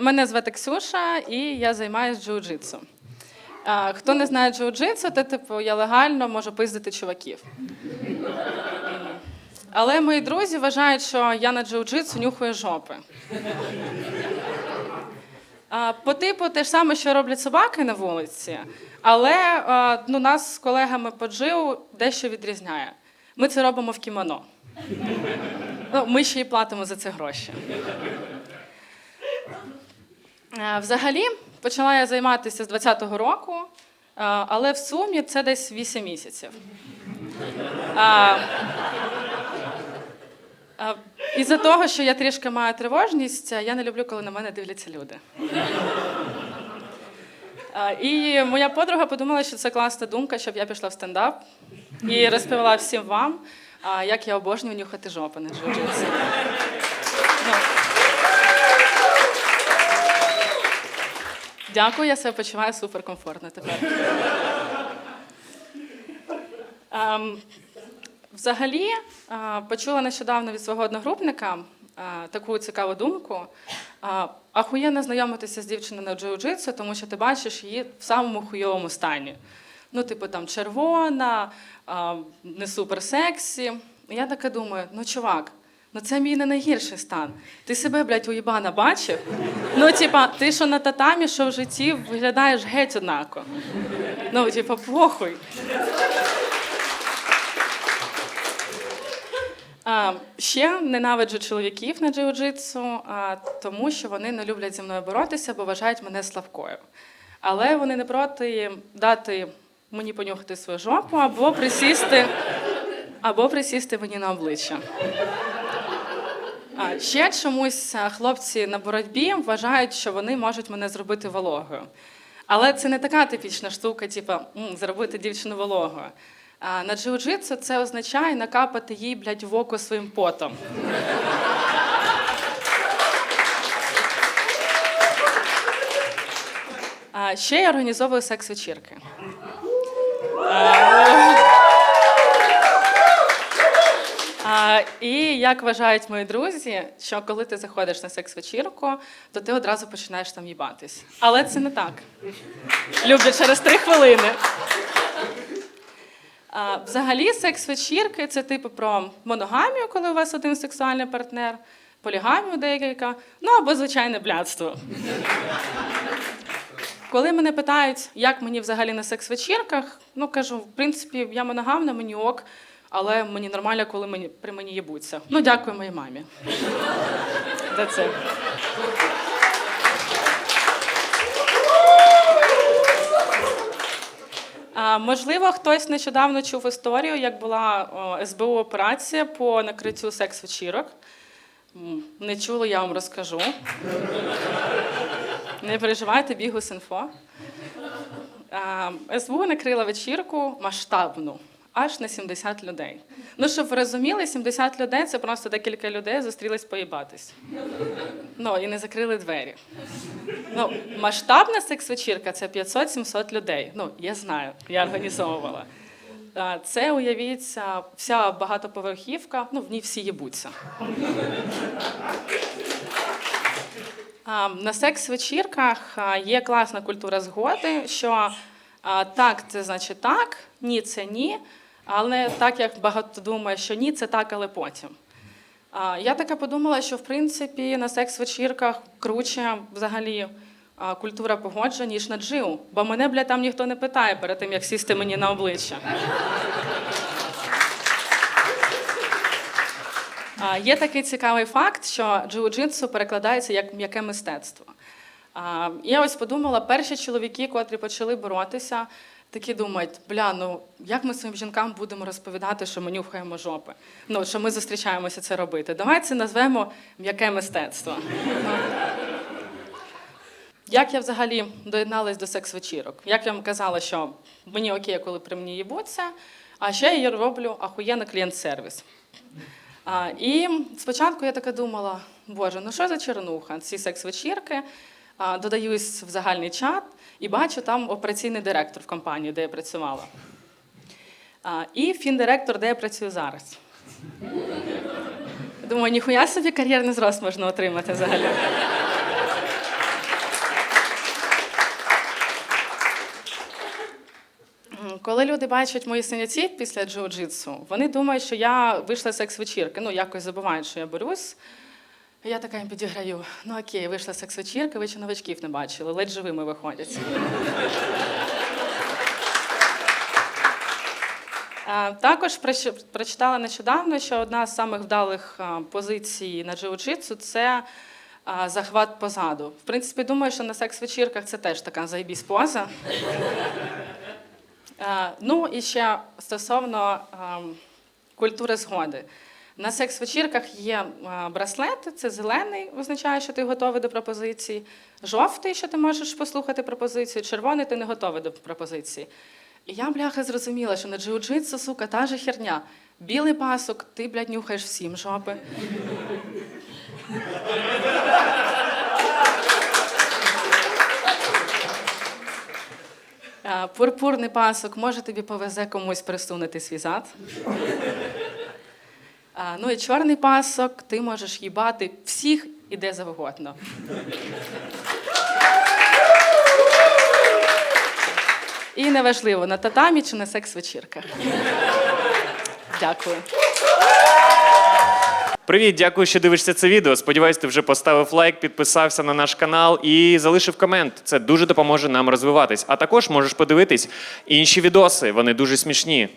Мене звати Ксюша, і я займаюся джиу-джитсу. Хто не знає джиу-джитсу, то типу я легально можу пиздити чуваків. Але мої друзі вважають, що я на джиу-джитсу нюхаю жопи. По типу те ж саме, що роблять собаки на вулиці, але ну, нас з колегами по джиу дещо відрізняє. Ми це робимо в кімоно. Ну, ми ще й платимо за це гроші. Е, Взагалі, почала я займатися з 20-го року, е, але в сумі це десь 8 місяців. А, Із-за того, що я трішки маю тривожність, я не люблю, коли на мене дивляться люди. І моя подруга подумала, що це класна думка, щоб я пішла в стендап і розповіла всім вам, як я обожнюю нюхати жопи на джиу-джитсу. Дякую, я себе почуваю суперкомфортно тепер. Ем, взагалі, е, почула нещодавно від свого одногрупника е, таку цікаву думку. Е, Ахуєнно знайомитися з дівчиною на джиу-джитсу, тому що ти бачиш її в самому хуйовому стані. Ну, типу, там червона, не супер сексі. Я така думаю: ну, чувак, ну це мій не найгірший стан. Ти себе, блядь, уїбана бачив? Ну, типа, ти що на татамі, що в житті виглядаєш геть однаково. Ну, типа, похуй. А, ще ненавиджу чоловіків на джиу-джитсу, тому що вони не люблять зі мною боротися, бо вважають мене слабкою. Але вони не проти дати мені понюхати свою жопу або присісти, або присісти мені на обличчя. А, ще чомусь хлопці на боротьбі вважають, що вони можуть мене зробити вологою. Але це не така типічна штука, типу, зробити дівчину вологою. А на джиу-джитсу це означає накапати їй, блядь, в око своїм потом. А ще я організовую секс-вечірки. А, і як вважають мої друзі, що коли ти заходиш на секс-вечірку, то ти одразу починаєш там їбатись. Але це не так. Люблять через три хвилини. А, взагалі, секс-вечірки це типу про моногамію, коли у вас один сексуальний партнер, полігамію декілька, ну або звичайне блядство. Коли мене питають, як мені взагалі на секс-вечірках, ну кажу, в принципі, я моногамна, мені ок, але мені нормально, коли мені, при мені їбуться. Ну, дякую моїй мамі. За це. Можливо, хтось нещодавно чув історію, як була СБУ операція по накриттю секс-вечірок. Не чули, я вам розкажу. Не переживайте, бігу інфо. СБУ накрила вечірку масштабну, аж на 70 людей. Ну, щоб ви розуміли, 70 людей це просто декілька людей зустрілись поїбатись. Ну, і не закрили двері. Ну, масштабна секс-вечірка це 500-700 людей. Ну, я знаю, я організовувала. Це уявіть, а, вся багатоповерхівка, ну, в ній всі їбуться. На секс-вечірках є класна культура згоди, що так, це значить так, ні, це ні. Але так як багато думає, що ні, це так, але потім. Я така подумала, що в принципі на секс-вечірках круче взагалі культура погодження, ніж на джиу. Бо мене, бля, там ніхто не питає перед тим, як сісти мені на обличчя. Є такий цікавий факт, що джиу-джитсу перекладається як м'яке мистецтво. Я ось подумала, перші чоловіки, котрі почали боротися, такі думають, бля, ну як ми своїм жінкам будемо розповідати, що ми нюхаємо жопи? Ну, що ми зустрічаємося це робити. Давай це назвемо м'яке мистецтво. Ну. Як я взагалі доєдналась до секс-вечірок? Як я вам казала, що мені окей, коли при мені їбуться, а ще я роблю ахуєнно клієнт-сервіс. І спочатку я така думала, боже, ну що за чернуха? Ці секс-вечірки додаюсь в загальний чат і бачу там операційний директор в компанії, де я працювала. І фіндиректор, де я працюю зараз. Думаю, ніхуя собі кар'єрний зрост можна отримати взагалі. Коли люди бачать мої синяці після джиу-джитсу, вони думають, що я вийшла з секс-вечірки. Ну, якось забувають, що я борюсь. Я така їм підіграю. Ну окей, вийшла секс-вечірки, ви ще новачків не бачили, ледь живими виходять. Також прочитала нещодавно, що одна з самих вдалих позицій на джиу-джитсу – це захват позаду. В принципі, думаю, що на секс-вечірках це теж така заєбісь поза. Ну і ще стосовно культури згоди. На секс-вечірках є е, браслет, це зелений, означає, що ти готовий до пропозиції. Жовтий, що ти можеш послухати пропозицію, червоний ти не готовий до пропозиції. І я, бляха, зрозуміла, що на джиу-джитсу, сука, та же херня. Білий пасок, ти, блядь, нюхаєш всім жопи. Е, Пурпурний пасок, може тобі повезе комусь присунути свій зад. Ну і чорний пасок, ти можеш їбати всіх і де завгодно. І неважливо, на татамі чи на секс-вечірках. Дякую. Привіт, дякую, що дивишся це відео. Сподіваюсь, ти вже поставив лайк, підписався на наш канал і залишив комент. Це дуже допоможе нам розвиватись. А також можеш подивитись інші відоси, вони дуже смішні.